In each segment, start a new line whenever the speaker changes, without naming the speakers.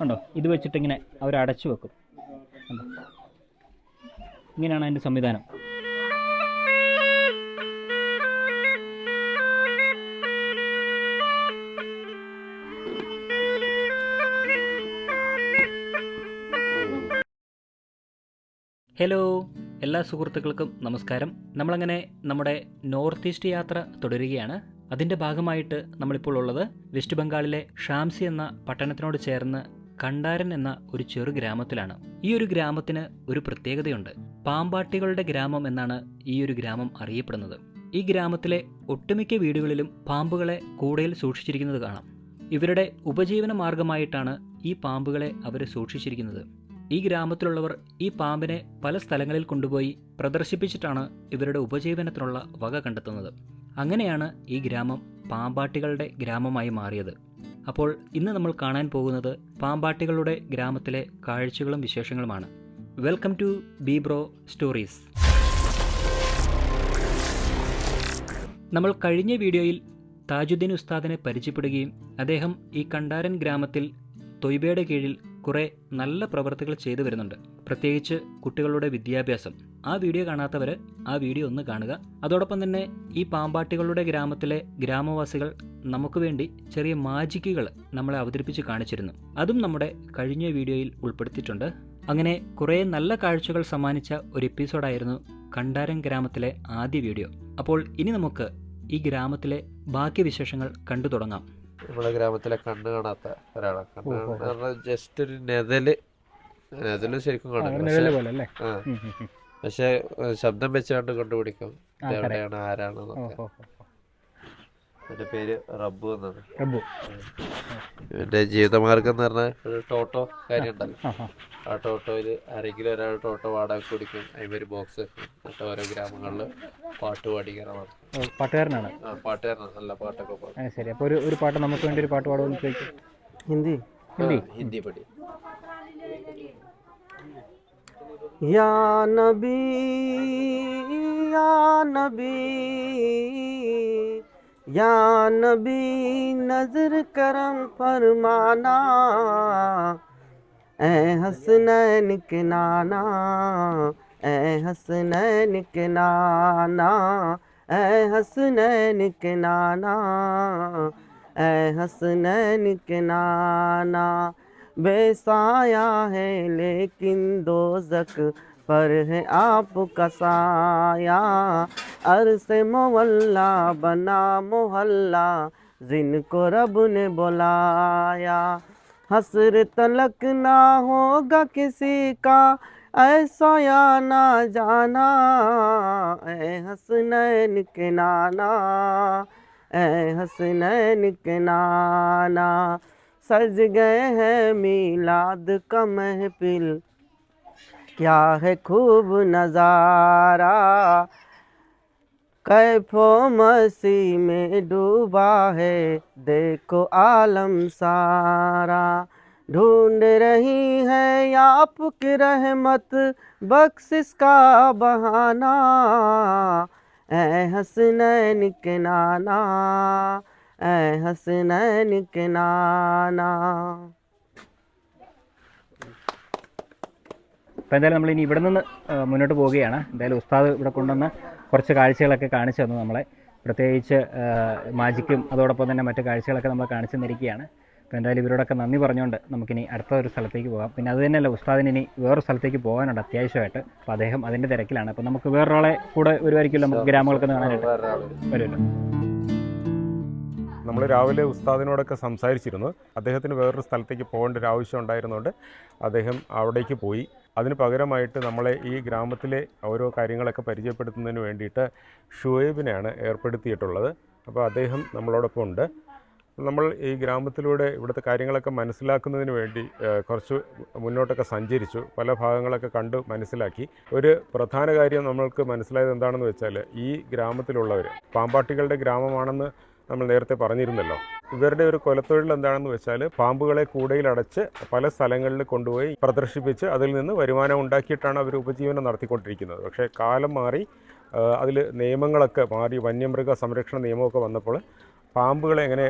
ഉണ്ടോ ഇത് വെച്ചിട്ട് ഇങ്ങനെ അവർ അടച്ചു വെക്കും. ഇങ്ങനെയാണ് അതിന്റെ സംവിധാനം. ഹലോ എല്ലാ സുഹൃത്തുക്കൾക്കും നമസ്കാരം. നമ്മളങ്ങനെ നമ്മുടെ നോർത്ത് ഈസ്റ്റ് യാത്ര തുടരുകയാണ്. അതിന്റെ ഭാഗമായിട്ട് നമ്മളിപ്പോൾ ഉള്ളത് വെസ്റ്റ് ബംഗാളിലെ ഷാംസി എന്ന പട്ടണത്തിനോട് ചേർന്ന് കണ്ടാരൻ എന്ന ഒരു ചെറു ഗ്രാമത്തിലാണ്. ഈ ഒരു ഗ്രാമത്തിന് ഒരു പ്രത്യേകതയുണ്ട്. പാമ്പാട്ടികളുടെ ഗ്രാമം എന്നാണ് ഈ ഒരു ഗ്രാമം അറിയപ്പെടുന്നത്. ഈ ഗ്രാമത്തിലെ ഒട്ടുമിക്ക വീടുകളിലും പാമ്പുകളെ കൂടയിൽ സൂക്ഷിച്ചിരിക്കുന്നത് കാണാം. ഇവരുടെ ഉപജീവന മാർഗമായിട്ടാണ് ഈ പാമ്പുകളെ അവർ സൂക്ഷിച്ചിരിക്കുന്നത്. ഈ ഗ്രാമത്തിലുള്ളവർ ഈ പാമ്പിനെ പല സ്ഥലങ്ങളിൽ കൊണ്ടുപോയി പ്രദർശിപ്പിച്ചിട്ടാണ് ഇവരുടെ ഉപജീവനത്തിനുള്ള വക കണ്ടെത്തുന്നത്. അങ്ങനെയാണ് ഈ ഗ്രാമം പാമ്പാട്ടികളുടെ ഗ്രാമമായി മാറിയത്. അപ്പോൾ ഇന്ന് നമ്മൾ കാണാൻ പോകുന്നത് പാമ്പാട്ടികളുടെ ഗ്രാമത്തിലെ കാഴ്ചകളും വിശേഷങ്ങളുമാണ്. വെൽക്കം ടു ബീബ്രോ സ്റ്റോറീസ് നമ്മൾ കഴിഞ്ഞ വീഡിയോയിൽ താജുദ്ദീൻ ഉസ്താദിനെ പരിചയപ്പെടുകയും അദ്ദേഹം ഈ കണ്ടാരൻ ഗ്രാമത്തിൽ തൊയ്ബയുടെ കീഴിൽ കുറേ നല്ല പ്രവർത്തികൾ ചെയ്തു വരുന്നുണ്ട്. പ്രത്യേകിച്ച് കുട്ടികളുടെ വിദ്യാഭ്യാസം. ആ വീഡിയോ കാണാത്തവർ ആ വീഡിയോ ഒന്ന് കാണുക. അതോടൊപ്പം തന്നെ ഈ പാമ്പാട്ടികളുടെ ഗ്രാമത്തിലെ ഗ്രാമവാസികൾ നമുക്ക് വേണ്ടി ചെറിയ മാജിക്കുകൾ നമ്മളെ അവതരിപ്പിച്ച് കാണിച്ചിരുന്നു. അതും നമ്മുടെ കഴിഞ്ഞ വീഡിയോയിൽ ഉൾപ്പെടുത്തിയിട്ടുണ്ട്. അങ്ങനെ കുറേ നല്ല കാഴ്ചകൾ സമ്മാനിച്ച ഒരു എപ്പിസോഡായിരുന്നു കണ്ടാരം ഗ്രാമത്തിലെ ആദ്യ വീഡിയോ. അപ്പോൾ ഇനി നമുക്ക് ഈ ഗ്രാമത്തിലെ ബാക്കി വിശേഷങ്ങൾ കണ്ടു തുടങ്ങാം.
നമ്മുടെ ഗ്രാമത്തിലെ കണ്ണ് കാണാത്ത ഒരാളാണ്. ജസ്റ്റ് ഒരു നെതൽ നെതൽ ശരിക്കും കാണും പക്ഷെ ശബ്ദം വെച്ചുകൊണ്ട് കണ്ടുപിടിക്കും. എവിടെയാണ് ആരാണ് എന്റെ പേര് റബ്ബു എന്നാണ്.
റബ്ബു.
എന്റെ ജീവിതമാർഗം എന്ന് പറഞ്ഞാൽ ഒരു ടോട്ടോ കാര്യം ഉണ്ടല്ലോ
ആ
ടോട്ടോയിൽ ആരെങ്കിലും ഒരാൾ ടോട്ടോ വാടക കൊടുക്കും. ഒരു ബോക്സ് എന്നിട്ട് ഓരോ ഗ്രാമങ്ങളിൽ പാട്ട് പാടിക്കാനാണ്
പാട്ടുകാരനാണ്.
പാട്ടുകാരനാണ്. നല്ല പാട്ടൊക്കെ പാടും.
ശരി. അപ്പോൾ ഒരു ഒരു പാട്ട് നമുക്ക് വേണ്ടി ഒരു പാട്ട് പാടുമെന്ന് ചോദിക്കും? ഹിന്ദി.
ഹിന്ദി. ഹിന്ദി പഠി.
یا نبی یا نبی یا نبی نظر کرم فرمانا، اے حسنین کے نانا اے حسنین کے نانا اے حسنین کے نانا اے حسنین کے نانا بے سایہ ہے لیکن دوزک پر ہے آپ کا سایہ۔ عرص مولا بنا محلہ، جن کو رب نے بلایا۔ حسر تلک نہ ہوگا کسی کا، ایسا یا نہ جانا۔ اے حسنین کے نانا، اے حسنین کے نانا۔ سج گئے ہیں میلاد کا محفل۔ کیا ہے خوب نظارہ۔ کیف و مسیح میں ڈوبا ہے۔ دیکھو عالم سارا۔ ڈھونڈ رہی ہے آپ کی رحمت۔ بخشش کا بہانہ۔ اے حسنین کے نانا۔ हसनैन के नाना
അപ്പോൾ എന്തായാലും നമ്മൾ ഇനി ഇവിടെ നിന്ന് ആ, മുന്നോട്ട് പോവുകയാണ് എന്തായാലും ഉസ്താദ് ഇവിടെ കൊണ്ടുവന്ന് കുറച്ച് കാഴ്ചകളൊക്കെ കാണിച്ചു തന്നു നമ്മളെ പ്രത്യേകിച്ച് ആ, മാജിക്കും അതോടൊപ്പം തന്നെ മറ്റു കാഴ്ചകളൊക്കെ നമ്മൾ കാണിച്ചു തന്നിരിക്കുകയാണ് അപ്പോൾ എന്തായാലും ഇവരോടൊക്കെ നന്ദി പറഞ്ഞുകൊണ്ട് നമുക്കിനി അടുത്ത ഒരു സ്ഥലത്തേക്ക് പോകാം പിന്നെ അത് തന്നെയല്ല ഉസ്താദിന് ഇനി വേറൊരു സ്ഥലത്തേക്ക് പോകാനുണ്ട് അത്യാവശ്യമായിട്ട് അപ്പോൾ അദ്ദേഹം അതിൻ്റെ തിരക്കിലാണ് അപ്പോൾ നമുക്ക് വേറൊരാളെ കൂടെ വരുമായിരിക്കുമല്ലോ നമുക്ക് ഗ്രാമങ്ങളൊക്കെ ഒന്ന് കാണാനായിട്ട്
വേറൊരാള്
വരുമല്ലോ
നമ്മൾ രാവിലെ ഉസ്താദിനോടൊക്കെ സംസാരിച്ചിരുന്നു. അദ്ദേഹത്തിന് വേറൊരു സ്ഥലത്തേക്ക് പോകേണ്ട ഒരു ആവശ്യം ഉണ്ടായിരുന്നുകൊണ്ട് അദ്ദേഹം അവിടേക്ക് പോയി. അതിന് പകരമായിട്ട് നമ്മളെ ഈ ഗ്രാമത്തിലെ ഓരോ കാര്യങ്ങളൊക്കെ പരിചയപ്പെടുത്തുന്നതിന് വേണ്ടിയിട്ട് ഷുവേബിനെയാണ് ഏർപ്പെടുത്തിയിട്ടുള്ളത്. അപ്പോൾ അദ്ദേഹം നമ്മളോടൊപ്പം ഉണ്ട്. നമ്മൾ ഈ ഗ്രാമത്തിലൂടെ ഇവിടുത്തെ കാര്യങ്ങളൊക്കെ മനസ്സിലാക്കുന്നതിന് വേണ്ടി കുറച്ച് മുന്നോട്ടൊക്കെ സഞ്ചരിച്ചു. പല ഭാഗങ്ങളൊക്കെ കണ്ടു മനസ്സിലാക്കി. ഒരു പ്രധാന കാര്യം നമ്മൾക്ക് മനസ്സിലായത് എന്താണെന്ന് വെച്ചാൽ ഈ ഗ്രാമത്തിലുള്ളവർ പാമ്പാട്ടികളുടെ ഗ്രാമമാണെന്ന് നമ്മൾ നേരത്തെ പറഞ്ഞിരുന്നല്ലോ. ഇവരുടെ ഒരു കൊലത്തൊഴിൽ എന്താണെന്ന് വെച്ചാൽ പാമ്പുകളെ കൂടയിലടച്ച് പല സ്ഥലങ്ങളിൽ കൊണ്ടുപോയി പ്രദർശിപ്പിച്ച് അതിൽ നിന്ന് വരുമാനം ഉണ്ടാക്കിയിട്ടാണ് അവർ ഉപജീവനം നടത്തിക്കൊണ്ടിരിക്കുന്നത്. പക്ഷേ കാലം മാറി അതിൽ നിയമങ്ങളൊക്കെ മാറി വന്യമൃഗ സംരക്ഷണ നിയമമൊക്കെ വന്നപ്പോൾ പാമ്പുകളെ എങ്ങനെ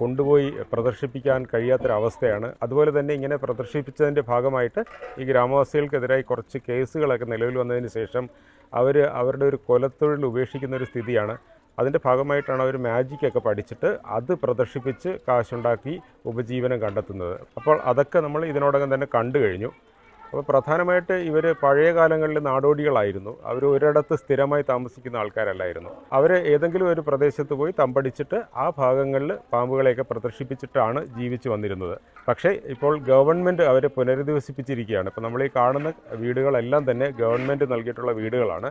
കൊണ്ടുപോയി പ്രദർശിപ്പിക്കാൻ കഴിയാത്തൊരവസ്ഥയാണ്. അതുപോലെ തന്നെ ഇങ്ങനെ പ്രദർശിപ്പിച്ചതിന്റെ ഭാഗമായിട്ട് ഈ ഗ്രാമവാസികൾക്കെതിരായി കുറച്ച് കേസുകളൊക്കെ നിലവിൽ വന്നതിന് ശേഷം അവർ അവരുടെ ഒരു കൊലത്തൊഴിൽ ഉപേക്ഷിക്കുന്ന ഒരു സ്ഥിതിയാണ്. അതിന്റെ ഭാഗമായിട്ടാണ് അവർ മാജിക്കൊക്കെ പഠിച്ചിട്ട് അത് പ്രദർശിപ്പിച്ച് കാശുണ്ടാക്കി ഉപജീവനം കണ്ടെത്തുന്നത്. അപ്പോൾ അതൊക്കെ നമ്മൾ ഇതിനോടകം തന്നെ കണ്ടു കഴിഞ്ഞു. അപ്പോൾ പ്രധാനമായിട്ട് ഇവർ പഴയ കാലങ്ങളിൽ നാടോടികളായിരുന്നു. അവർ ഒരിടത്ത് സ്ഥിരമായി താമസിക്കുന്ന ആൾക്കാരല്ലായിരുന്നു. അവർ ഏതെങ്കിലും ഒരു പ്രദേശത്ത് പോയി തമ്പടിച്ചിട്ട് ആ ഭാഗങ്ങളിൽ പാമ്പുകളെയൊക്കെ പ്രദർശിപ്പിച്ചിട്ടാണ് ജീവിച്ചു വന്നിരുന്നത്. പക്ഷേ ഇപ്പോൾ ഗവൺമെന്റ് അവരെ പുനരധിവസിപ്പിച്ചിരിക്കുകയാണ്. ഇപ്പോൾ നമ്മൾ ഈ കാണുന്ന വീടുകളെല്ലാം തന്നെ ഗവൺമെന്റ് നൽകിയിട്ടുള്ള വീടുകളാണ്.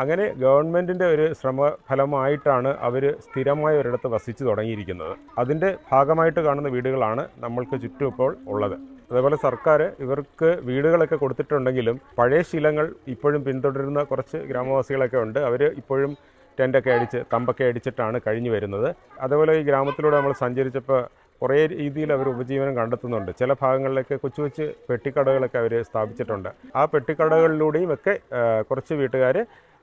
അങ്ങനെ ഗവൺമെന്റിന്റെ ഒരു ശ്രമ ഫലമായിട്ടാണ് അവർ സ്ഥിരമായി ഒരിടത്ത് വസിച്ചു തുടങ്ങിയിരിക്കുന്നത്. അതിന്റെ ഭാഗമായിട്ട് കാണുന്ന വീടുകളാണ് നമ്മൾക്ക് ചുറ്റും ഇപ്പോൾ ഉള്ളത്. അതേപോലെ സർക്കാർ ഇവർക്ക് വീടുകളൊക്കെ കൊടുത്തിട്ടുണ്ടെങ്കിലും പഴയ ശീലങ്ങൾ ഇപ്പോഴും പിന്തുടരുന്ന കുറച്ച് ഗ്രാമവാസികളൊക്കെ ഉണ്ട്. അവർ ഇപ്പോഴും ടെന്റൊക്കെ അടിച്ച് തമ്പൊക്കെ അടിച്ചിട്ടാണ് കഴിഞ്ഞു വരുന്നത്. അതേപോലെ ഈ ഗ്രാമത്തിലൂടെ നമ്മൾ സഞ്ചരിച്ചപ്പോൾ കുറേ രീതിയിൽ അവർ ഉപജീവനം കണ്ടെത്തുന്നുണ്ട്. ചില ഭാഗങ്ങളിലൊക്കെ കൊച്ചു കൊച്ചു പെട്ടിക്കടകളൊക്കെ അവർ സ്ഥാപിച്ചിട്ടുണ്ട്. ആ പെട്ടിക്കടകളിലൂടെയും ഒക്കെ കുറച്ച് വീട്ടുകാർ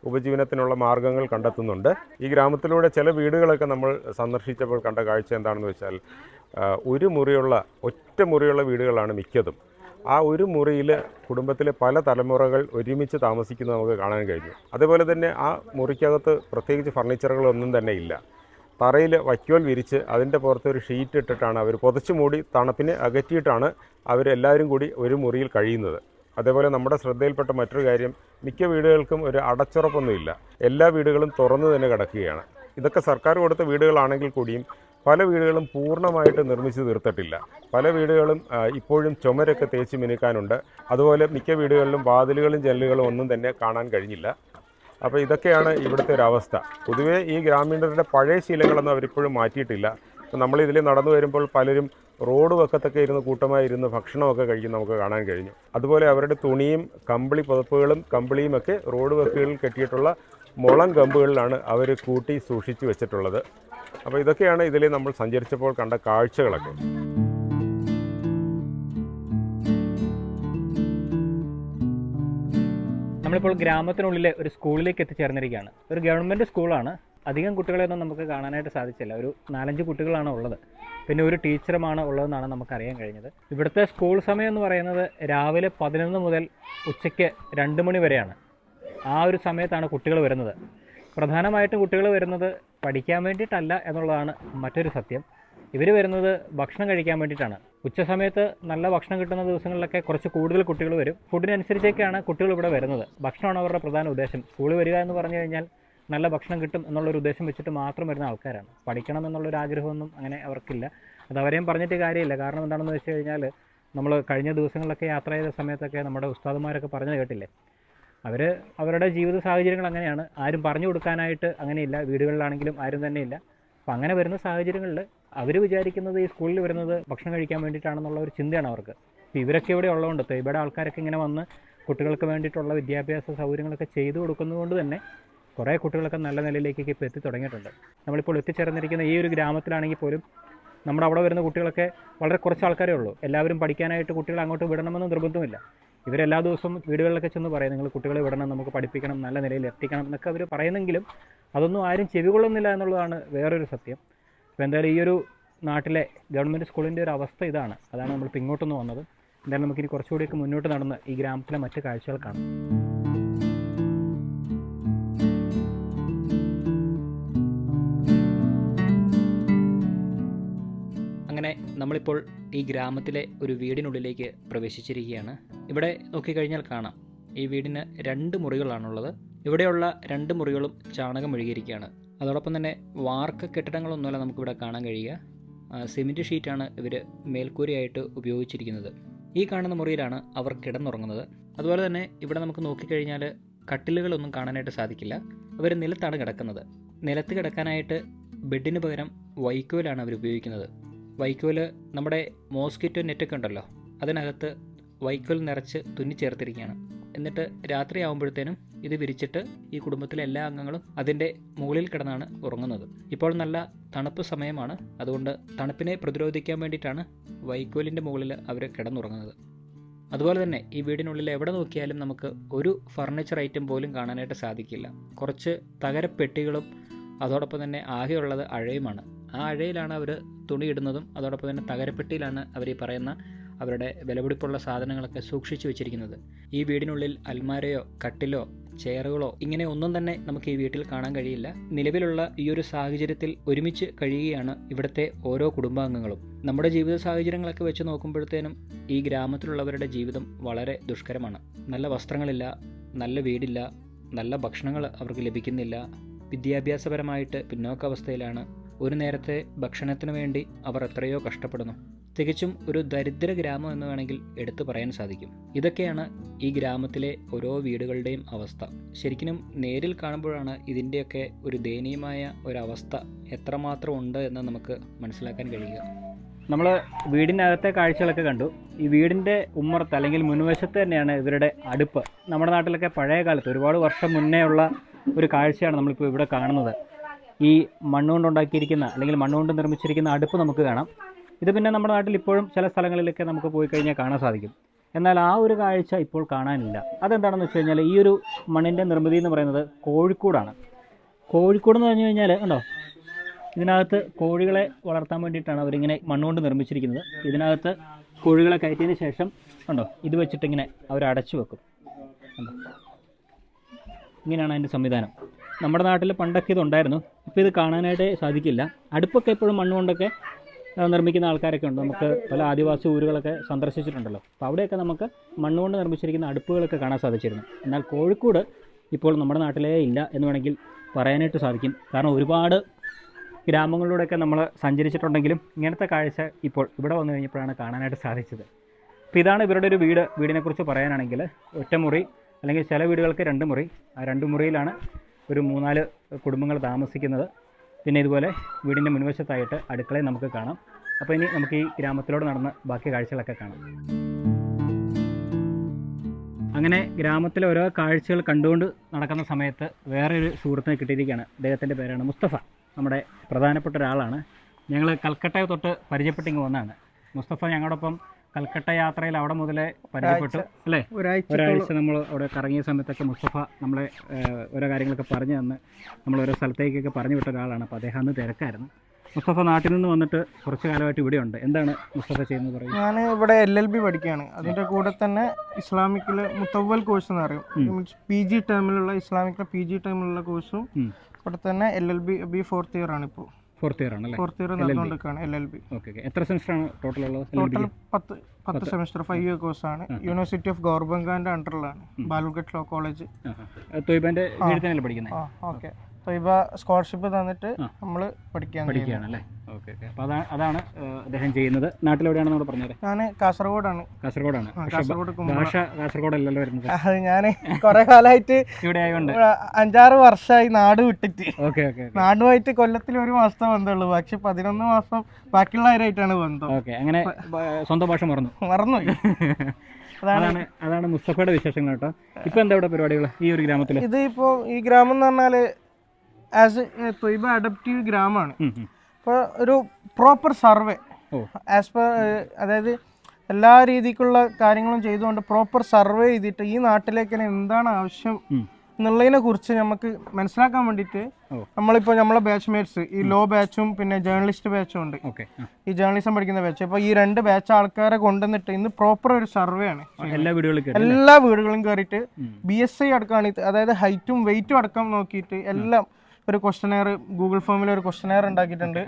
ഉപജീവനത്തിനുള്ള മാർഗങ്ങൾ കണ്ടെത്തുന്നുണ്ട്. ഈ ഗ്രാമത്തിലൂടെ ചില വീടുകളൊക്കെ നമ്മൾ സന്ദർശിച്ചപ്പോൾ കണ്ട കാഴ്ച എന്താണെന്ന് വെച്ചാൽ ഒരു മുറിയുള്ള ഒറ്റ മുറിയുള്ള വീടുകളാണ് മിക്കതും. ആ ഒരു മുറിയിൽ കുടുംബത്തിലെ പല തലമുറകൾ ഒരുമിച്ച് താമസിക്കുന്നത് നമുക്ക് കാണാൻ കഴിഞ്ഞു. അതുപോലെ തന്നെ ആ മുറിക്കകത്ത് പ്രത്യേകിച്ച് ഫർണിച്ചറുകളൊന്നും തന്നെ ഇല്ല. തറയിൽ വൈക്കോൽ വിരിച്ച് അതിന്റെ പുറത്ത് ഒരു ഷീറ്റ് ഇട്ടിട്ടാണ് അവർ പുതച്ചു മൂടി തണുപ്പിനെ അകറ്റിയിട്ടാണ് അവരെല്ലാവരും കൂടി ഒരു മുറിയിൽ കഴിയുന്നത്. അതേപോലെ നമ്മുടെ ശ്രദ്ധയിൽപ്പെട്ട മറ്റൊരു കാര്യം മിക്ക വീടുകൾക്കും ഒരു അടച്ചുറപ്പൊന്നുമില്ല. എല്ലാ വീടുകളും തുറന്നു തന്നെ കിടക്കുകയാണ്. ഇതൊക്കെ സർക്കാർ കൊടുത്ത വീടുകളാണെങ്കിൽ കൂടിയും പല വീടുകളും പൂർണമായിട്ട് നിർമ്മിച്ച് തീർത്തിട്ടില്ല. പല വീടുകളും ഇപ്പോഴും ചുമരൊക്കെ തേച്ച് മിനുക്കാനുണ്ട്. അതുപോലെ മിക്ക വീടുകളിലും വാതിലുകളും ജനലുകളും ഒന്നും തന്നെ കാണാൻ കഴിഞ്ഞില്ല. അപ്പോൾ ഇതൊക്കെയാണ് ഇവിടുത്തെ ഒരു അവസ്ഥ. പൊതുവേ ഈ ഗ്രാമീണരുടെ പഴയ ശീലങ്ങളൊന്നും അവരിപ്പോഴും മാറ്റിയിട്ടില്ല. ഇതിൽ നടന്നു വരുമ്പോൾ പലരും റോഡ് വക്കത്തൊക്കെ ഇരുന്ന് കൂട്ടമായി ഇരുന്ന് ഭക്ഷണമൊക്കെ കഴിക്കുന്ന നമുക്ക് കാണാൻ കഴിഞ്ഞു. അതുപോലെ അവരുടെ തുണിയും കമ്പിളി പുതപ്പുകളും കമ്പിളിയും ഒക്കെ റോഡ് വക്കുകളിൽ കെട്ടിയിട്ടുള്ള മുളം കമ്പുകളിലാണ് അവർ കൂട്ടി സൂക്ഷിച്ചു വെച്ചിട്ടുള്ളത്. അപ്പോൾ ഇതൊക്കെയാണ് ഇതിൽ നമ്മൾ സഞ്ചരിച്ചപ്പോൾ കണ്ട കാഴ്ചകളൊക്കെ.
നമ്മളിപ്പോൾ ഗ്രാമത്തിനുള്ളിലെ ഒരു സ്കൂളിലേക്ക് എത്തിച്ചേർന്നിരിക്കുകയാണ്. ഒരു ഗവൺമെന്റ് സ്കൂളാണ്. അധികം കുട്ടികളെയൊന്നും നമുക്ക് കാണാനായിട്ട് സാധിച്ചില്ല. ഒരു നാലഞ്ച് കുട്ടികളാണ് ഉള്ളത്. പിന്നെ ഒരു ടീച്ചറുമാണ് ഉള്ളതെന്നാണ് നമുക്കറിയാൻ കഴിഞ്ഞത്. ഇവിടുത്തെ സ്കൂൾ സമയം എന്ന് പറയുന്നത് രാവിലെ പതിനൊന്ന് മുതൽ ഉച്ചയ്ക്ക് രണ്ട് മണി വരെയാണ്. ആ ഒരു സമയത്താണ് കുട്ടികൾ വരുന്നത്. പ്രധാനമായിട്ടും കുട്ടികൾ വരുന്നത് പഠിക്കാൻ വേണ്ടിയിട്ടല്ല എന്നുള്ളതാണ് മറ്റൊരു സത്യം. ഇവർ വരുന്നത് ഭക്ഷണം കഴിക്കാൻ വേണ്ടിയിട്ടാണ്. ഉച്ച സമയത്ത് നല്ല ഭക്ഷണം കിട്ടുന്ന ദിവസങ്ങളിലൊക്കെ കുറച്ച് കൂടുതൽ കുട്ടികൾ വരും. ഫുഡിനനുസരിച്ചൊക്കെയാണ് കുട്ടികൾ ഇവിടെ വരുന്നത്. ഭക്ഷണമാണ് അവരുടെ പ്രധാന ഉദ്ദേശം. സ്കൂളിൽ വരിക എന്ന് പറഞ്ഞു കഴിഞ്ഞാൽ നല്ല ഭക്ഷണം കിട്ടും എന്നുള്ളൊരു ഉദ്ദേശം വെച്ചിട്ട് മാത്രം വരുന്ന ആൾക്കാരാണ്. പഠിക്കണം എന്നുള്ളൊരു ആഗ്രഹമൊന്നും അങ്ങനെ അവർക്കില്ല. അത് അവരെയും പറഞ്ഞിട്ട് കാര്യമില്ല. കാരണം എന്താണെന്ന് വെച്ച് കഴിഞ്ഞാൽ നമ്മൾ കഴിഞ്ഞ ദിവസങ്ങളിലൊക്കെ യാത്ര ചെയ്ത സമയത്തൊക്കെ നമ്മുടെ ഉസ്താദുമാരൊക്കെ പറഞ്ഞു കേട്ടില്ലേ? അവർ അവരുടെ ജീവിത സാഹചര്യങ്ങൾ അങ്ങനെയാണ്. ആരും പറഞ്ഞു കൊടുക്കാനായിട്ട് അങ്ങനെയില്ല. വീടുകളിലാണെങ്കിലും ആരും തന്നെ ഇല്ല. അപ്പം അങ്ങനെ വരുന്ന സാഹചര്യങ്ങളിൽ അവർ വിചാരിക്കുന്നത് ഈ സ്കൂളിൽ വരുന്നത് ഭക്ഷണം കഴിക്കാൻ വേണ്ടിയിട്ടാണെന്നുള്ള ഒരു ചിന്തയാണ് അവർക്ക്. അപ്പോൾ ഇവരൊക്കെ ഇവിടെ ഉള്ളതുകൊണ്ട് ഇവിടെ ആൾക്കാരൊക്കെ ഇങ്ങനെ വന്ന് കുട്ടികൾക്ക് വേണ്ടിയിട്ടുള്ള വിദ്യാഭ്യാസ സൗകര്യങ്ങളൊക്കെ ചെയ്തു കൊടുക്കുന്നതുകൊണ്ട് തന്നെ കുറേ കുട്ടികളൊക്കെ നല്ല നിലയിലേക്കൊക്കെ ഇപ്പോൾ എത്തി തുടങ്ങിയിട്ടുണ്ട്. നമ്മളിപ്പോൾ എത്തിച്ചേർന്നിരിക്കുന്ന ഈ ഒരു ഗ്രാമത്തിലാണെങ്കിൽ പോലും നമ്മുടെ അവിടെ വരുന്ന കുട്ടികളൊക്കെ വളരെ കുറച്ച് ആൾക്കാരേ ഉള്ളൂ. എല്ലാവരും പഠിക്കാനായിട്ട് കുട്ടികളെ അങ്ങോട്ട് വിടണമെന്ന് നിർബന്ധമില്ല ഇവരെല്ലാ ദിവസവും വീടുകളിലൊക്കെ ചെന്ന് പറയും നിങ്ങൾ കുട്ടികളെ വിടണം നമുക്ക് പഠിപ്പിക്കണം നല്ല നിലയിൽ എത്തിക്കണം എന്നൊക്കെ അവർ പറയുന്നെങ്കിലും അതൊന്നും ആരും ചെവികൊള്ളുന്നില്ല എന്നുള്ളതാണ് വേറൊരു സത്യം. അപ്പോൾ എന്തായാലും ഈ ഒരു നാട്ടിലെ ഗവൺമെന്റ് സ്കൂളിന്റെ ഒരു അവസ്ഥ ഇതാണ്. അതാണ് നമ്മളിപ്പോൾ ഇങ്ങോട്ടൊന്ന് വന്നത്. എന്തായാലും നമുക്കിനി കുറച്ചുകൂടിയൊക്കെ മുന്നോട്ട് നടന്ന് ഈ ഗ്രാമത്തിലെ മറ്റ് കാഴ്ചകൾ കാണാം. നമ്മളിപ്പോൾ ഈ ഗ്രാമത്തിലെ ഒരു വീടിനുള്ളിലേക്ക് പ്രവേശിച്ചിരിക്കുകയാണ്. ഇവിടെ നോക്കിക്കഴിഞ്ഞാൽ കാണാം. ഈ വീടിന് രണ്ട് മുറികളാണുള്ളത്. ഇവിടെയുള്ള രണ്ട് മുറികളും ചാണകം ഒഴുകിയിരിക്കുകയാണ്. അതോടൊപ്പം തന്നെ വാർക്ക കെട്ടിടങ്ങളൊന്നുമല്ല നമുക്കിവിടെ കാണാൻ കഴിയുക. സിമെന്റ് ഷീറ്റാണ് ഇവർ മേൽക്കൂരയായിട്ട് ഉപയോഗിച്ചിരിക്കുന്നത്. ഈ കാണുന്ന മുറിയിലാണ് അവർ കിടന്നുറങ്ങുന്നത്. അതുപോലെ തന്നെ ഇവിടെ നമുക്ക് നോക്കിക്കഴിഞ്ഞാൽ കട്ടിലുകളൊന്നും കാണാനായിട്ട് സാധിക്കില്ല. അവർ നിലത്താണ് കിടക്കുന്നത്. നിലത്ത് കിടക്കാനായിട്ട് ബെഡിന് പകരം വൈക്കോലാണ് അവർ ഉപയോഗിക്കുന്നത്. വൈക്കോൽ നമ്മുടെ മോസ്കിറ്റോ നെറ്റൊക്കെ ഉണ്ടല്ലോ അതിനകത്ത് വൈക്കോൽ നിറച്ച് തുന്നി ചേർത്തിരിക്കുകയാണ്. എന്നിട്ട് രാത്രി ആകുമ്പോഴത്തേനും ഇത് വിരിച്ചിട്ട് ഈ കുടുംബത്തിലെ എല്ലാ അംഗങ്ങളും അതിന്റെ മുകളിൽ കിടന്നാണ് ഉറങ്ങുന്നത്. ഇപ്പോൾ നല്ല തണുപ്പ് സമയമാണ്. അതുകൊണ്ട് തണുപ്പിനെ പ്രതിരോധിക്കാൻ വേണ്ടിയിട്ടാണ് വൈക്കോലിന്റെ മുകളിൽ അവർ കിടന്നുറങ്ങുന്നത്. അതുപോലെ തന്നെ ഈ വീടിനുള്ളിൽ എവിടെ നോക്കിയാലും നമുക്ക് ഒരു ഫർണിച്ചർ ഐറ്റം പോലും കാണാനായിട്ട് സാധിക്കില്ല. കുറച്ച് തകരപ്പെട്ടികളും അതോടൊപ്പം തന്നെ ആകെയുള്ളത് അഴയുമാണ്. ആ അഴയിലാണ് അവർ തുണിയിടുന്നതും അതോടൊപ്പം തന്നെ തകരപ്പെട്ടിയിലാണ് അവർ ഈ പറയുന്ന അവരുടെ വിലപിടിപ്പുള്ള സാധനങ്ങളൊക്കെ സൂക്ഷിച്ചു വെച്ചിരിക്കുന്നത്. ഈ വീടിനുള്ളിൽ അൽമാരയോ കട്ടിലോ ചെയറുകളോ ഇങ്ങനെ ഒന്നും തന്നെ നമുക്ക് ഈ വീട്ടിൽ കാണാൻ കഴിയില്ല. നിലവിലുള്ള ഈ ഒരു സാഹചര്യത്തിൽ ഒരുമിച്ച് കഴിയുകയാണ് ഇവിടുത്തെ ഓരോ കുടുംബാംഗങ്ങളും. നമ്മുടെ ജീവിത സാഹചര്യങ്ങളൊക്കെ വെച്ച് നോക്കുമ്പോഴത്തേനും ഈ ഗ്രാമത്തിലുള്ളവരുടെ ജീവിതം വളരെ ദുഷ്കരമാണ്. നല്ല വസ്ത്രങ്ങളില്ല നല്ല വീടില്ല നല്ല ഭക്ഷണങ്ങൾ അവർക്ക് ലഭിക്കുന്നില്ല വിദ്യാഭ്യാസപരമായിട്ട് പിന്നോക്കാവസ്ഥയിലാണ് ഒരു നേരത്തെ ഭക്ഷണത്തിനു വേണ്ടി അവർ എത്രയോ കഷ്ടപ്പെടുന്നു. തികച്ചും ഒരു ദരിദ്ര ഗ്രാമം എന്ന് വേണമെങ്കിൽ എടുത്തു പറയാൻ സാധിക്കും. ഇതൊക്കെയാണ് ഈ ഗ്രാമത്തിലെ ഓരോ വീടുകളുടെയും അവസ്ഥ. ശരിക്കും നേരിൽ കാണുമ്പോഴാണ് ഇതിന്റെയൊക്കെ ഒരു ദയനീയമായ ഒരവസ്ഥ എത്രമാത്രം ഉണ്ട് എന്ന് നമുക്ക് മനസ്സിലാക്കാൻ കഴിയുക. നമ്മൾ വീടിനകത്തെ കാഴ്ചകളൊക്കെ കണ്ടു. ഈ വീടിന്റെ ഉമ്മറത്ത് അല്ലെങ്കിൽ മുൻവശത്ത് തന്നെയാണ് ഇവരുടെ അടുപ്പ്. നമ്മുടെ നാട്ടിലൊക്കെ പഴയ കാലത്ത് ഒരുപാട് വർഷം മുന്നേ ഉള്ള ഒരു കാഴ്ചയാണ് നമ്മളിപ്പോൾ ഇവിടെ കാണുന്നത്. ഈ മണ്ണുകൊണ്ടുണ്ടാക്കിയിരിക്കുന്ന അല്ലെങ്കിൽ മണ്ണുകൊണ്ട് നിർമ്മിച്ചിരിക്കുന്ന അടുപ്പ് നമുക്ക് കാണാം. ഇത് പിന്നെ നമ്മുടെ നാട്ടിൽ ഇപ്പോഴും ചില സ്ഥലങ്ങളിലൊക്കെ നമുക്ക് പോയി കഴിഞ്ഞാൽ കാണാൻ സാധിക്കും. എന്നാൽ ആ ഒരു കാഴ്ച ഇപ്പോൾ കാണാനില്ല. അതെന്താണെന്ന് വെച്ച് കഴിഞ്ഞാൽ ഈ ഒരു മണ്ണിന്റെ നിർമ്മിതി എന്ന് പറയുന്നത് കോഴിക്കോടാണ്. കോഴിക്കോട് എന്ന് പറഞ്ഞു കഴിഞ്ഞാൽ ഉണ്ടോ ഇതിനകത്ത് കോഴികളെ വളർത്താൻ വേണ്ടിയിട്ടാണ് അവരിങ്ങനെ മണ്ണുകൊണ്ട് നിർമ്മിച്ചിരിക്കുന്നത്. ഇതിനകത്ത് കോഴികളെ കയറ്റിയതിന് ശേഷം ഉണ്ടോ ഇത് വെച്ചിട്ടിങ്ങനെ അവർ അടച്ചു വെക്കും ഇങ്ങനെയാണ് അതിന്റെ സംവിധാനം. നമ്മുടെ നാട്ടിൽ പണ്ടൊക്കെ ഇതുണ്ടായിരുന്നു. ഇപ്പോൾ ഇത് കാണാനായിട്ട് സാധിക്കില്ല. അടുപ്പൊക്കെ എപ്പോഴും മണ്ണുകൊണ്ടൊക്കെ കൊണ്ടൊക്കെ നിർമ്മിക്കുന്ന ആൾക്കാരൊക്കെ ഉണ്ട്. നമുക്ക് പല ആദിവാസി ഊരുകളൊക്കെ സന്ദർശിച്ചിട്ടുണ്ടല്ലോ. അപ്പോൾ അവിടെയൊക്കെ നമുക്ക് മണ്ണുകൊണ്ട് നിർമ്മിച്ചിരിക്കുന്ന അടുപ്പുകളൊക്കെ കാണാൻ സാധിച്ചിരുന്നു. എന്നാൽ കോഴിക്കോട് ഇപ്പോൾ നമ്മുടെ നാട്ടിലേ ഇല്ല എന്ന് വേണമെങ്കിൽ പറയാനായിട്ട് സാധിക്കും. കാരണം ഒരുപാട് ഗ്രാമങ്ങളിലൂടെയൊക്കെ നമ്മൾ സഞ്ചരിച്ചിട്ടുണ്ടെങ്കിലും ഇങ്ങനത്തെ കാഴ്ച ഇപ്പോൾ ഇവിടെ വന്നു കഴിഞ്ഞപ്പോഴാണ് കാണാനായിട്ട് സാധിച്ചത്. അപ്പോൾ ഇതാണ് ഇവരുടെ ഒരു വീട്. വീടിനെക്കുറിച്ച് പറയാനാണെങ്കിൽ ഒറ്റമുറി അല്ലെങ്കിൽ ചില വീടുകൾക്ക് രണ്ട് മുറി. ആ രണ്ട് മുറിയിലാണ് ഒരു മൂന്നാൽ കുടുംബങ്ങൾ താമസിക്കുന്നത്. പിന്നെ ഇതുപോലെ വീടിന്റെ മുൻവശത്തായിട്ട് അടുക്കളയും നമുക്ക് കാണാം. അപ്പോൾ ഇനി നമുക്ക് ഈ ഗ്രാമത്തിലൂടെ നടന്ന് ബാക്കി കാഴ്ചകളൊക്കെ കാണാം. അങ്ങനെ ഗ്രാമത്തിലെ ഓരോ കാഴ്ചകൾ കണ്ടുകൊണ്ട് നടക്കുന്ന സമയത്ത് വേറെ ഒരു സുഹൃത്തിനെ കിട്ടിയിരിക്കുകയാണ്. അദ്ദേഹത്തിന്റെ പേരാണ് മുസ്തഫ. നമ്മുടെ പ്രധാനപ്പെട്ട ഒരാളാണ്. ഞങ്ങൾ കൽക്കട്ട തൊട്ട് പരിചയപ്പെട്ടിങ്ങ് വന്നതാണ്. മുസ്തഫ ഞങ്ങളോടൊപ്പം കൽക്കട്ട യാത്രയിൽ അവിടെ മുതലേ പരിചയപ്പെട്ടു അല്ലേ?
ഒരാഴ്ച
നമ്മൾ അവിടെ കറങ്ങിയ സമയത്തൊക്കെ മുസ്തഫ നമ്മളെ ഓരോ കാര്യങ്ങളൊക്കെ പറഞ്ഞു തന്ന് നമ്മൾ ഓരോ സ്ഥലത്തേക്കൊക്കെ പറഞ്ഞു വിട്ട ഒരാളാണ് അപ്പോൾ അദ്ദേഹം അന്ന് തിരക്കായിരുന്നു. മുസ്തഫ നാട്ടിൽ നിന്ന് വന്നിട്ട് കുറച്ച് കാലമായിട്ട് ഇവിടെയുണ്ട് എന്താണ് മുസ്തഫ ചെയ്യുന്നത് പറയുന്നത്
ഞാൻ ഇവിടെ എൽ എൽ ബി പഠിക്കുകയാണ്. അതിന്റെ കൂടെ തന്നെ ഇസ്ലാമിക്കിലെ മുത്തവൽ കോഴ്സ് എന്ന് പറയും. മീൻസ് പി ജി ടേമിലുള്ള ഇസ്ലാമിക്കിലെ പി ജി ടേമിലുള്ള കോഴ്സും. ഇവിടെ തന്നെ L L B B fourth year ആണ് ഇപ്പോൾ
ഫോർത്ത് ഇയർ ആണല്ലേ?
ഫോർത്ത് ഇയർ നടന്നുകൊണ്ടിരിക്കുകയാണ് എൽ എൽ ബി
ഓക്കെ എത്ര സെമിസ്റ്റർ ആണ് ടോട്ടൽ ഉള്ളത്
ടോട്ടൽ പത്ത് പത്ത് സെമിസ്റ്റർ ഫൈവ് ഇയർ കോഴ്സ് ആണ്. യൂണിവേഴ്സിറ്റി ഓഫ് ഗോർബംഗാന്റെ അണ്ടറിലാണ് ബാലുഗഡ് ലോ കോളേജ്
തന്നെയല്ലേ പഠിക്കുന്നത്
ഓക്കെ. ഇവ സ്കോളർഷിപ്പ് തന്നിട്ട് നമ്മൾ പഠിക്കാൻ
പഠിക്കുകയാണല്ലേ? ഓക്കെ ഓക്കെ അപ്പോൾ അതാണ് അതാണ് അദ്ദേഹം ചെയ്യുന്നത്. നാട്ടിലെവിടെയാണെന്ന് കൂടെ പറഞ്ഞത്
ഞാൻ കാസർഗോഡാണ്.
കാസർഗോഡാണ്.
കാസർഗോഡ്
ഭാഷ കാസർഗോഡല്ലല്ലോ വരുന്നത്.
അത് ഞാൻ കുറെ കാലമായിട്ട്
ഇവിടെ ആയതുകൊണ്ട്.
അഞ്ചാറ് വർഷമായി നാട് വിട്ടിട്ട്.
ഓക്കെ ഓക്കെ
നാടുമായിട്ട് കൊല്ലത്തിൽ ഒരു മാസത്തെ ബന്ധമുള്ളൂ. പക്ഷെ പതിനൊന്ന് മാസം ബാക്കിയുള്ളവരായിട്ടാണ് ബന്ധം.
ഓക്കെ അങ്ങനെ സ്വന്തം ഭാഷ മറന്നു.
മറന്നു അതാണ്
അതാണ് മുസ്തഫയുടെ വിശേഷങ്ങൾ കേട്ടോ. ഇപ്പൊ എന്താ ഇവിടെ പരിപാടികൾ ഈ ഒരു ഗ്രാമത്തിൽ
ഇത് ഇപ്പോ ഈ ഗ്രാമം എന്ന് പറഞ്ഞാൽ ആസ് എ തൊയ്ബ അഡപ്റ്റീവ് ഗ്രാമമാണ് അപ്പോൾ ഒരു പ്രോപ്പർ സർവേ. ആസ് പെർ അതായത് എല്ലാ രീതിക്കുള്ള കാര്യങ്ങളും ചെയ്തുകൊണ്ട് പ്രോപ്പർ സർവേ ചെയ്തിട്ട് ഈ നാട്ടിലേക്ക് തന്നെ എന്താണ് ആവശ്യം എന്നുള്ളതിനെ കുറിച്ച് നമുക്ക് മനസ്സിലാക്കാൻ വേണ്ടിയിട്ട്. നമ്മളിപ്പോൾ നമ്മളെ ബാച്ച്മേറ്റ്സ് ഈ ലോ ബാച്ചും പിന്നെ ജേർണലിസ്റ്റ് ബാച്ചും ഉണ്ട്.
ഓക്കെ
ഈ ജേർണലിസം പഠിക്കുന്ന ബാച്ച് അപ്പോൾ ഈ രണ്ട് ബാച്ച് ആൾക്കാരെ കൊണ്ടുവന്നിട്ട് ഇന്ന് പ്രോപ്പർ ഒരു സർവേ ആണ്
എല്ലാ വീടുകളും
എല്ലാ വീടുകളും കയറിയിട്ട്. ബി എസ് ഐ അടക്കമാണ് അതായത് ഹൈറ്റും വെയിറ്റും അടക്കം നോക്കിയിട്ട് എല്ലാം ഒരു ക്വസ്റ്റനെയർ ഗൂഗിൾ ഫോമിൽ ഒരു ക്വസ്റ്റനെയർ ഉണ്ടാക്കിയിട്ടുണ്ട്.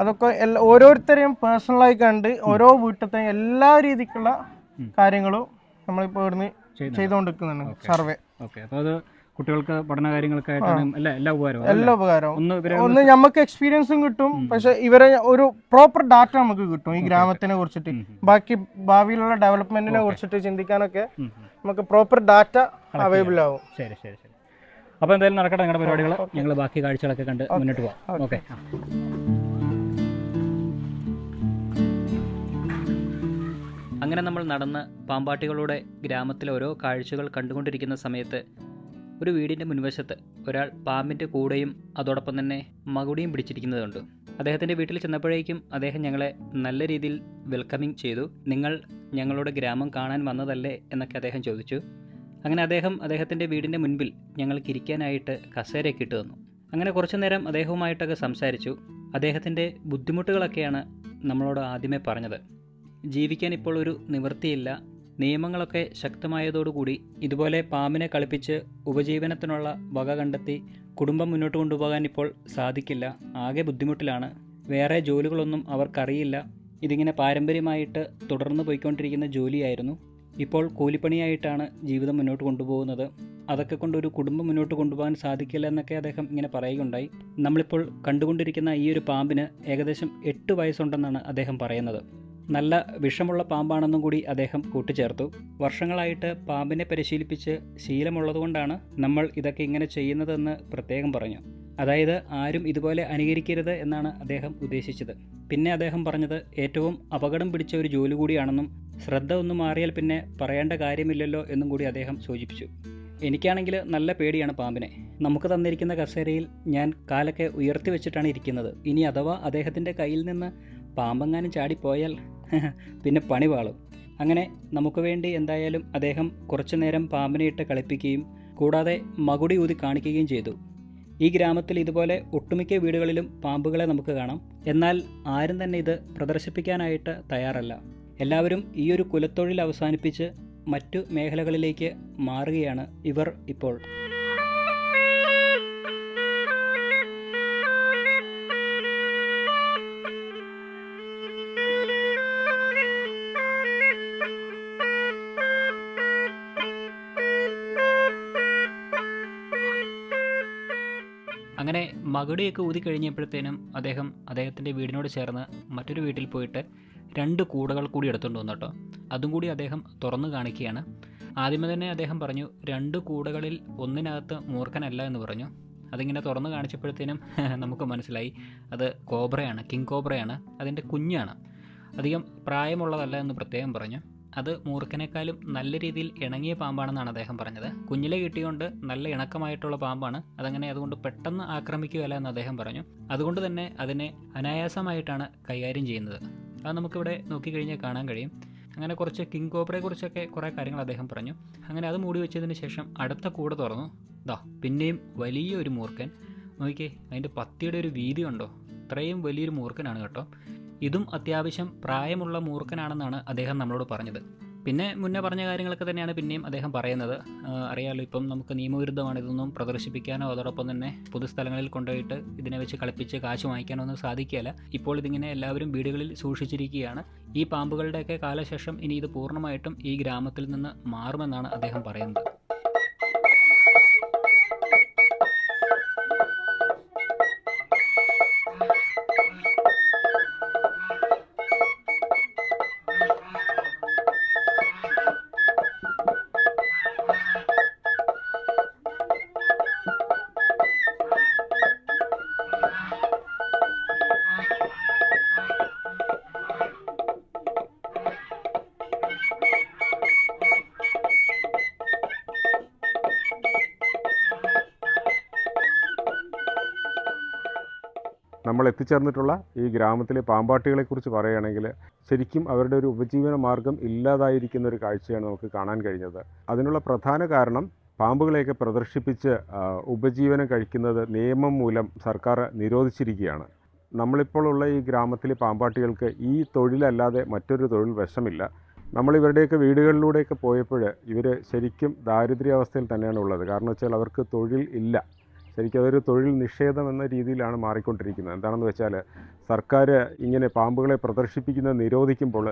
അതൊക്കെ എല്ലാ ഓരോരുത്തരെയും പേഴ്സണലായി കണ്ട് ഓരോ വീട്ടിലത്തെയും എല്ലാ രീതിക്കുള്ള കാര്യങ്ങളും നമ്മളിപ്പോൾ ഇവിടുന്ന്. ചെയ്തുകൊണ്ടിരിക്കുന്നുണ്ട് സർവേ.
ഓക്കെ. അപ്പോൾ അത് കുട്ടികൾക്ക് പഠന കാര്യങ്ങളൊക്കെ ആയിട്ടാണ് എല്ലാ ഉപകാരവും
എല്ലാ ഉപകാരവും.
ഒന്ന്
നമുക്ക് എക്സ്പീരിയൻസും കിട്ടും. പക്ഷേ ഇവരെ ഒരു പ്രോപ്പർ ഡാറ്റ നമുക്ക് കിട്ടും ഈ ഗ്രാമത്തിനെ കുറിച്ചിട്ട്. ബാക്കി ഭാവിയിലുള്ള ഡെവലപ്മെന്റിനെ കുറിച്ചിട്ട് ചിന്തിക്കാനൊക്കെ. നമുക്ക് പ്രോപ്പർ ഡാറ്റ അവൈലബിൾ ആവും.
ശരി ശരി ശരി. അപ്പോൾ എന്തായാലും നടക്കട്ടെ നിങ്ങളുടെ പരിപാടികൾ ഞങ്ങൾ ബാക്കി കാഴ്ചകളൊക്കെ കണ്ട് മുന്നോട്ട് പോകാം
Okay.
ഓക്കെ. അങ്ങനെ നമ്മൾ നടന്ന് പാമ്പാട്ടികളുടെ ഗ്രാമത്തിലെ ഓരോ കാഴ്ചകൾ കണ്ടുകൊണ്ടിരിക്കുന്ന സമയത്ത് ഒരു വീടിന്റെ മുൻവശത്ത് ഒരാൾ പാമ്പിന്റെ കൂടെയും അതോടൊപ്പം തന്നെ മകുടിയും പിടിച്ചിരിക്കുന്നതുണ്ട്. അദ്ദേഹത്തിന്റെ വീട്ടിൽ ചെന്നപ്പോഴേക്കും അദ്ദേഹം ഞങ്ങളെ നല്ല രീതിയിൽ വെൽക്കമിങ് ചെയ്തു. നിങ്ങൾ ഞങ്ങളുടെ ഗ്രാമം കാണാൻ വന്നതല്ലേ? എന്നൊക്കെ അദ്ദേഹം ചോദിച്ചു. അങ്ങനെ അദ്ദേഹം അദ്ദേഹത്തിന്റെ വീടിന്റെ മുൻപിൽ ഞങ്ങൾക്ക് ഇരിക്കാനായിട്ട് കസേരയൊക്കെ ഇട്ട് തന്നു. അങ്ങനെ കുറച്ചു നേരം അദ്ദേഹവുമായിട്ടൊക്കെ സംസാരിച്ചു. അദ്ദേഹത്തിന്റെ ബുദ്ധിമുട്ടുകളൊക്കെയാണ് നമ്മളോട് ആദ്യമേ പറഞ്ഞത്. ജീവിക്കാൻ ഇപ്പോൾ ഒരു നിവൃത്തിയില്ല. നിയമങ്ങളൊക്കെ ശക്തമായതോടുകൂടി ഇതുപോലെ പാമ്പിനെ കളിപ്പിച്ച് ഉപജീവനത്തിനുള്ള വക കണ്ടെത്തി കുടുംബം മുന്നോട്ട് കൊണ്ടുപോകാൻ ഇപ്പോൾ സാധിക്കില്ല. ആകെ ബുദ്ധിമുട്ടിലാണ്. വേറെ ജോലികളൊന്നും അവർക്കറിയില്ല. ഇതിങ്ങനെ പാരമ്പര്യമായിട്ട് തുടർന്ന് പോയിക്കൊണ്ടിരിക്കുന്ന ജോലിയായിരുന്നു. ഇപ്പോൾ കൂലിപ്പണിയായിട്ടാണ് ജീവിതം മുന്നോട്ട് കൊണ്ടുപോകുന്നത്. അതൊക്കെ കൊണ്ട് ഒരു കുടുംബം മുന്നോട്ട് കൊണ്ടുപോകാൻ സാധിക്കില്ല എന്നൊക്കെ അദ്ദേഹം ഇങ്ങനെ പറയുകയുണ്ടായി. നമ്മളിപ്പോൾ കണ്ടുകൊണ്ടിരിക്കുന്ന ഈ ഒരു പാമ്പിന് ഏകദേശം എട്ട് വയസ്സുണ്ടെന്നാണ് അദ്ദേഹം പറയുന്നത്. നല്ല വിഷമുള്ള പാമ്പാണെന്നും കൂടി അദ്ദേഹം കൂട്ടിച്ചേർത്തു. വർഷങ്ങളായിട്ട് പാമ്പിനെ പരിശീലിപ്പിച്ച് ശീലമുള്ളതുകൊണ്ടാണ് നമ്മൾ ഇതൊക്കെ ഇങ്ങനെ ചെയ്യുന്നതെന്ന് പ്രത്യേകം പറഞ്ഞു. അതായത് ആരും ഇതുപോലെ അനുകരിക്കരുത് എന്നാണ് അദ്ദേഹം ഉദ്ദേശിച്ചത്. പിന്നെ അദ്ദേഹം പറഞ്ഞത് ഏറ്റവും അപകടം പിടിച്ച ഒരു ജോലി കൂടിയാണെന്നും ശ്രദ്ധ ഒന്ന് മാറിയാൽ പിന്നെ പറയേണ്ട കാര്യമില്ലല്ലോ എന്നും കൂടി അദ്ദേഹം സൂചിപ്പിച്ചു. എനിക്കാണെങ്കിൽ നല്ല പേടിയാണ് പാമ്പിനെ. നമുക്ക് തന്നിരിക്കുന്ന കസേരയിൽ ഞാൻ കാലൊക്കെ ഉയർത്തി വെച്ചിട്ടാണ് ഇരിക്കുന്നത്. ഇനി അഥവാ അദ്ദേഹത്തിന്റെ കയ്യിൽ നിന്ന് പാമ്പെങ്ങാനും ചാടിപ്പോയാൽ പിന്നെ പണി വാളും അങ്ങനെ നമുക്ക് വേണ്ടി എന്തായാലും അദ്ദേഹം കുറച്ചു നേരം പാമ്പിനെ ഇട്ട് കളിപ്പിക്കുകയും കൂടാതെ മകുടി ഊതി കാണിക്കുകയും ചെയ്തു. ഈ ഗ്രാമത്തിൽ ഇതുപോലെ ഒട്ടുമിക്ക വീടുകളിലും പാമ്പുകളെ നമുക്ക് കാണാം. എന്നാൽ ആരും തന്നെ ഇത് പ്രദർശിപ്പിക്കാനായിട്ട് തയ്യാറല്ല. എല്ലാവരും ഈ ഒരു കുലത്തൊഴിൽ അവസാനിപ്പിച്ച് മറ്റു മേഖലകളിലേക്ക് മാറുകയാണ് ഇവർ ഇപ്പോൾ. അങ്ങനെ മകുടിയൊക്കെ ഊതി കഴിഞ്ഞപ്പോഴത്തേനും അദ്ദേഹം അദ്ദേഹത്തിന്റെ വീടിനോട് ചേർന്ന് മറ്റൊരു വീട്ടിൽ പോയിട്ട് രണ്ട് കൂടകൾ കൂടി എടുത്തുകൊണ്ട് വന്നു കേട്ടോ. അതും കൂടി അദ്ദേഹം തുറന്നു കാണിക്കുകയാണ്. ആദ്യമേ തന്നെ അദ്ദേഹം പറഞ്ഞു രണ്ട് കൂടകളിൽ ഒന്നിനകത്ത് മൂർഖനല്ല എന്ന് പറഞ്ഞു. അതിങ്ങനെ തുറന്നു കാണിച്ചപ്പോഴത്തേനും നമുക്ക് മനസ്സിലായി അത് കോബ്രയാണ് കിങ് കോബ്രയാണ് അതിന്റെ കുഞ്ഞാണ്. അധികം പ്രായമുള്ളതല്ല എന്ന് പ്രത്യേകം പറഞ്ഞു. അത് മൂർഖനേക്കാളും നല്ല രീതിയിൽ ഇണങ്ങിയ പാമ്പാണെന്നാണ് അദ്ദേഹം പറഞ്ഞത്. കുഞ്ഞിലെ കിട്ടിയോണ്ട് നല്ല ഇണക്കമായിട്ടുള്ള പാമ്പാണ്. അതങ്ങനെ അതുകൊണ്ട് പെട്ടെന്ന് ആക്രമിക്കുകയല്ല എന്ന് അദ്ദേഹം പറഞ്ഞു. അതുകൊണ്ട് തന്നെ അതിനെ അനായാസമായിട്ടാണ് കൈകാര്യം ചെയ്യുന്നത്. അത് നമുക്കിവിടെ നോക്കിക്കഴിഞ്ഞാൽ കാണാൻ കഴിയും. അങ്ങനെ കുറച്ച് കിങ് കോബ്രയെ കുറിച്ചൊക്കെ കുറേ കാര്യങ്ങൾ അദ്ദേഹം പറഞ്ഞു. അങ്ങനെ അത് മൂടി വെച്ചതിന് ശേഷം അടുത്ത കൂടെ തുറന്നു. ദാ പിന്നെയും വലിയൊരു മൂർഖൻ. നോക്കിയേ അതിന്റെ പത്തിയുടെ ഒരു വീതി ഉണ്ടോ? ഇത്രയും വലിയൊരു മൂർഖനാണ് കേട്ടോ. ഇതും അത്യാവശ്യം പ്രായമുള്ള മൂർഖനാണെന്നാണ് അദ്ദേഹം നമ്മളോട് പറഞ്ഞത്. പിന്നെ മുന്നേ പറഞ്ഞ കാര്യങ്ങളൊക്കെ തന്നെയാണ് പിന്നെയും അദ്ദേഹം പറയുന്നത്. അറിയാമല്ലോ ഇപ്പം നമുക്ക് നിയമവിരുദ്ധമാണ് ഇതൊന്നും പ്രദർശിപ്പിക്കാനോ അതോടൊപ്പം തന്നെ പൊതുസ്ഥലങ്ങളിൽ കൊണ്ടുപോയിട്ട് ഇതിനെ വെച്ച് കളിപ്പിച്ച് കാശ് വാങ്ങിക്കാനോ ഒന്നും സാധിക്കുകയില്ല. ഇപ്പോൾ ഇതിങ്ങനെ എല്ലാവരും വീടുകളിൽ സൂക്ഷിച്ചിരിക്കുകയാണ്. ഈ പാമ്പുകളുടെയൊക്കെ കാലശേഷം ഇനി ഇത് പൂർണമായിട്ടും ഈ ഗ്രാമത്തിൽ നിന്ന് മാറുമെന്നാണ് അദ്ദേഹം പറയുന്നത്.
നമ്മൾ എത്തിച്ചേർന്നിട്ടുള്ള ഈ ഗ്രാമത്തിലെ പാമ്പാട്ടികളെക്കുറിച്ച് പറയുകയാണെങ്കിൽ ശരിക്കും അവരുടെ ഒരു ഉപജീവന മാർഗം ഇല്ലാതായിരിക്കുന്ന ഒരു കാഴ്ചയാണ് നമുക്ക് കാണാൻ കഴിഞ്ഞത്. അതിനുള്ള പ്രധാന കാരണം പാമ്പുകളെയൊക്കെ പ്രദർശിപ്പിച്ച് ഉപജീവനം കഴിക്കുന്നത് നിയമം മൂലം സർക്കാർ നിരോധിച്ചിരിക്കുകയാണ്. നമ്മളിപ്പോൾ ഉള്ള ഈ ഗ്രാമത്തിലെ പാമ്പാട്ടികൾക്ക് ഈ തൊഴിലല്ലാതെ മറ്റൊരു തൊഴിൽ വശമില്ല. നമ്മൾ ഇവരുടെയൊക്കെ വീടുകളിലൂടെയൊക്കെ പോയപ്പോൾ ഇവർ ശരിക്കും ദാരിദ്ര്യാവസ്ഥയിൽ തന്നെയാണ് ഉള്ളത്. കാരണം വെച്ചാൽ അവർക്ക് തൊഴിൽ ഇല്ല. ശരിക്കും അതൊരു തൊഴിൽ നിഷേധം എന്ന രീതിയിലാണ് മാറിക്കൊണ്ടിരിക്കുന്നത്. എന്താണെന്ന് വെച്ചാൽ സർക്കാർ ഇങ്ങനെ പാമ്പുകളെ പ്രദർശിപ്പിക്കുന്നത് നിരോധിക്കുമ്പോൾ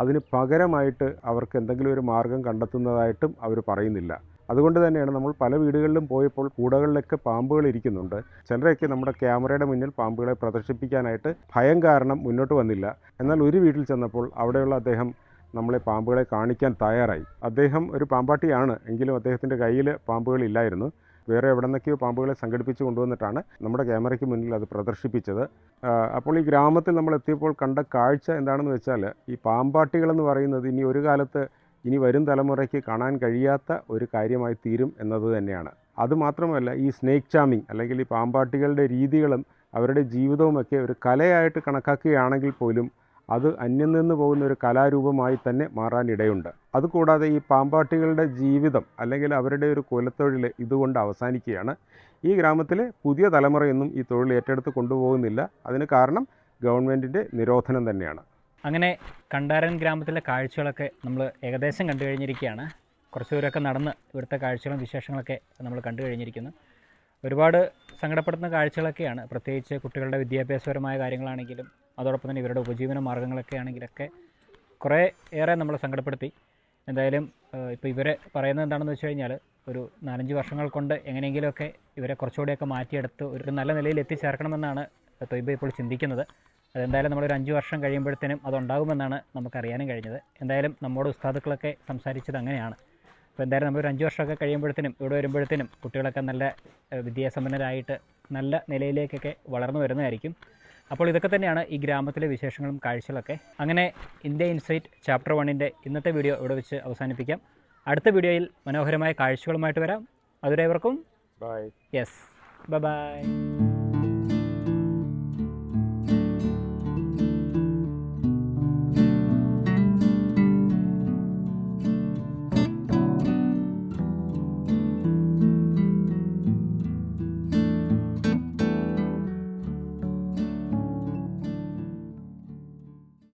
അതിന് പകരമായിട്ട് അവർക്ക് എന്തെങ്കിലും ഒരു മാർഗം കണ്ടെത്തുന്നതായിട്ടും അവർ പറയുന്നില്ല. അതുകൊണ്ട് തന്നെയാണ് നമ്മൾ പല വീടുകളിലും പോയപ്പോൾ കൂടകളിലൊക്കെ പാമ്പുകൾ ഇരിക്കുന്നുണ്ട്. ചിലരൊക്കെ നമ്മുടെ ക്യാമറയുടെ മുന്നിൽ പാമ്പുകളെ പ്രദർശിപ്പിക്കാനായിട്ട് ഭയം കാരണം മുന്നോട്ട് വന്നില്ല. എന്നാൽ ഒരു വീട്ടിൽ ചെന്നപ്പോൾ അവിടെയുള്ള അദ്ദേഹം നമ്മളെ പാമ്പുകളെ കാണിക്കാൻ തയ്യാറായി. അദ്ദേഹം ഒരു പാമ്പാട്ടിയാണ്. എങ്കിലും അദ്ദേഹത്തിന്റെ കയ്യിൽ പാമ്പുകളില്ലായിരുന്നു വേറെ എവിടെ നിന്നൊക്കെയോ പാമ്പുകളെ സംഘടിപ്പിച്ച് കൊണ്ടുവന്നിട്ടാണ് നമ്മുടെ ക്യാമറയ്ക്ക് മുന്നിൽ അത് പ്രദർശിപ്പിച്ചത്. അപ്പോൾ ഈ ഗ്രാമത്തിൽ നമ്മൾ എത്തിയപ്പോൾ കണ്ട കാഴ്ച എന്താണെന്ന് വെച്ചാൽ ഈ പാമ്പാട്ടികളെന്ന് പറയുന്നത് ഇനി ഒരു കാലത്ത് ഇനി വരും തലമുറയ്ക്ക് കാണാൻ കഴിയാത്ത ഒരു കാര്യമായി തീരും എന്നത് തന്നെയാണ്. അതുമാത്രമല്ല ഈ സ്നേക്ക് ചാമിങ് അല്ലെങ്കിൽ ഈ പാമ്പാട്ടികളുടെ രീതികളും അവരുടെ ജീവിതവുമൊക്കെ ഒരു കലയായിട്ട് കണക്കാക്കുകയാണെങ്കിൽ പോലും അത് അന്യം നിന്ന് പോകുന്ന ഒരു കലാരൂപമായി തന്നെ മാറാനിടയുണ്ട്. അതുകൂടാതെ ഈ പാമ്പാട്ടികളുടെ ജീവിതം അല്ലെങ്കിൽ അവരുടെ ഒരു കുലത്തൊഴിൽ ഇതുകൊണ്ട് അവസാനിക്കുകയാണ്. ഈ ഗ്രാമത്തിലെ പുതിയ തലമുറയൊന്നും ഈ തൊഴിൽ ഏറ്റെടുത്ത് കൊണ്ടുപോകുന്നില്ല. അതിന് കാരണം ഗവൺമെന്റിന്റെ നിരോധനം തന്നെയാണ്.
അങ്ങനെ കണ്ടാരൻ ഗ്രാമത്തിലെ കാഴ്ചകളൊക്കെ നമ്മൾ ഏകദേശം കണ്ടു കഴിഞ്ഞിരിക്കുകയാണ്. കുറച്ച് ദൂരമൊക്കെ നടന്ന് ഇവിടുത്തെ കാഴ്ചകളും വിശേഷങ്ങളൊക്കെ നമ്മൾ കണ്ടു കഴിഞ്ഞിരിക്കുന്നു. ഒരുപാട് സങ്കടപ്പെടുത്തുന്ന കാഴ്ചകളൊക്കെയാണ്. പ്രത്യേകിച്ച് കുട്ടികളുടെ വിദ്യാഭ്യാസപരമായ കാര്യങ്ങളാണെങ്കിലും അതോടൊപ്പം തന്നെ ഇവരുടെ ഉപജീവന മാർഗങ്ങളൊക്കെ ആണെങ്കിലൊക്കെ കുറേ ഏറെ നമ്മളെ സങ്കടപ്പെടുത്തി. എന്തായാലും ഇപ്പോൾ ഇവരെ പറയുന്നത് എന്താണെന്ന് വെച്ച് കഴിഞ്ഞാൽ ഒരു നാലഞ്ച് വർഷങ്ങൾ കൊണ്ട് എങ്ങനെയെങ്കിലുമൊക്കെ ഇവരെ കുറച്ചുകൂടിയൊക്കെ മാറ്റിയെടുത്ത് ഒരു നല്ല നിലയിൽ എത്തിച്ചേർക്കണമെന്നാണ് തൊയ്ബ ഇപ്പോൾ ചിന്തിക്കുന്നത്. അതെന്തായാലും നമ്മളൊരു അഞ്ച് വർഷം കഴിയുമ്പോഴത്തേനും അതുണ്ടാകുമെന്നാണ് നമുക്കറിയാനും കഴിഞ്ഞത്. എന്തായാലും നമ്മുടെ ഉസ്താദുക്കളൊക്കെ സംസാരിച്ചത് അങ്ങനെയാണ്. അപ്പോൾ എന്തായാലും നമ്മൾ ഒരു അഞ്ച് വർഷമൊക്കെ കഴിയുമ്പോഴത്തേനും ഇവിടെ വരുമ്പോഴത്തേനും കുട്ടികളൊക്കെ നല്ല വിദ്യാസമ്പന്നരായിട്ട് നല്ല നിലയിലേക്കൊക്കെ വളർന്നു വരുന്നതായിരിക്കും. അപ്പോൾ ഇതൊക്കെ തന്നെയാണ് ഈ ഗ്രാമത്തിലെ വിശേഷങ്ങളും കാഴ്ചകളൊക്കെ. അങ്ങനെ ഇന്ത്യ ഇൻസൈറ്റ് ചാപ്റ്റർ വണ്ണിന്റെ ഇന്നത്തെ വീഡിയോ ഇവിടെ വെച്ച് അവസാനിപ്പിക്കാം. അടുത്ത വീഡിയോയിൽ മനോഹരമായ കാഴ്ചകളുമായിട്ട് വരാം. അതുവരെ ഇവർക്കും
ബൈ
യെസ്. Bye by.